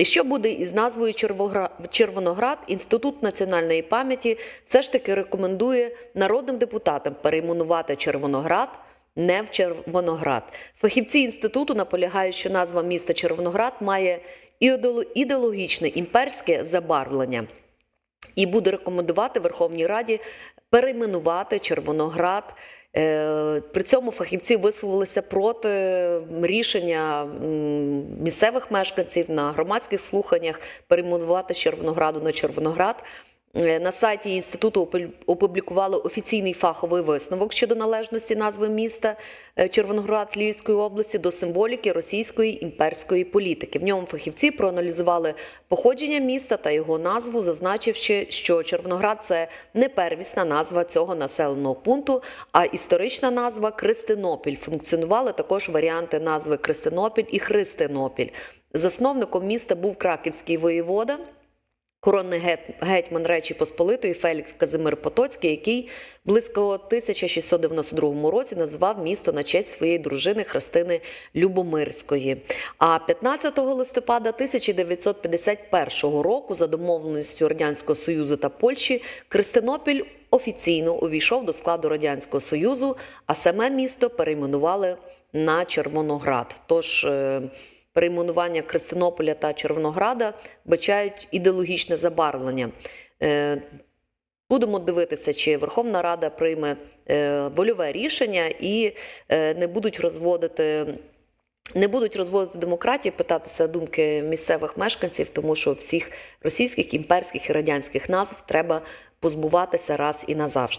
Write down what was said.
І що буде із назвою Червоноград? Інститут національної пам'яті все ж таки рекомендує народним депутатам перейменувати Червоноград. Не в Червоноград. Фахівці інституту наполягають, що назва міста Червоноград має ідеоло- ідеологічне імперське забарвлення і буде рекомендувати Верховній Раді перейменувати Червоноград. Е, При цьому фахівці висловилися проти рішення місцевих мешканців на громадських слуханнях перейменувати Червонограду на Червоноград. Е, На сайті інституту опублікували офіційний фаховий висновок щодо належності назви міста е, Червоноград Львівської області до символіки російської імперської політики. В ньому фахівці проаналізували походження міста та його назву, зазначивши, що Червоноград це не первісна назва цього населеного пункту, а історична назва Кристинопіль. Функціонували також варіанти назви Кристинопіль і Христинопіль. Засновником міста був краківський воєвода. Коронний гет- гетьман Речі Посполитої Фелікс Казимир Потоцький, який близько 1692 році назвав місто на честь своєї дружини Христини Любомирської. А 15 листопада 1951 року, за домовленістю Радянського Союзу та Польщі, Кристинопіль офіційно увійшов до складу Радянського Союзу, а саме місто перейменували на Червоноград. Тож е, перейменування Кристинополя та Червонограда бачають ідеологічне забарвлення. Е, Будемо дивитися, чи Верховна Рада прийме е, вольове рішення і е, не будуть розводити. Не будуть розводити демократію, питатися думки місцевих мешканців, тому що всіх російських, імперських і радянських назв треба позбуватися раз і назавжди.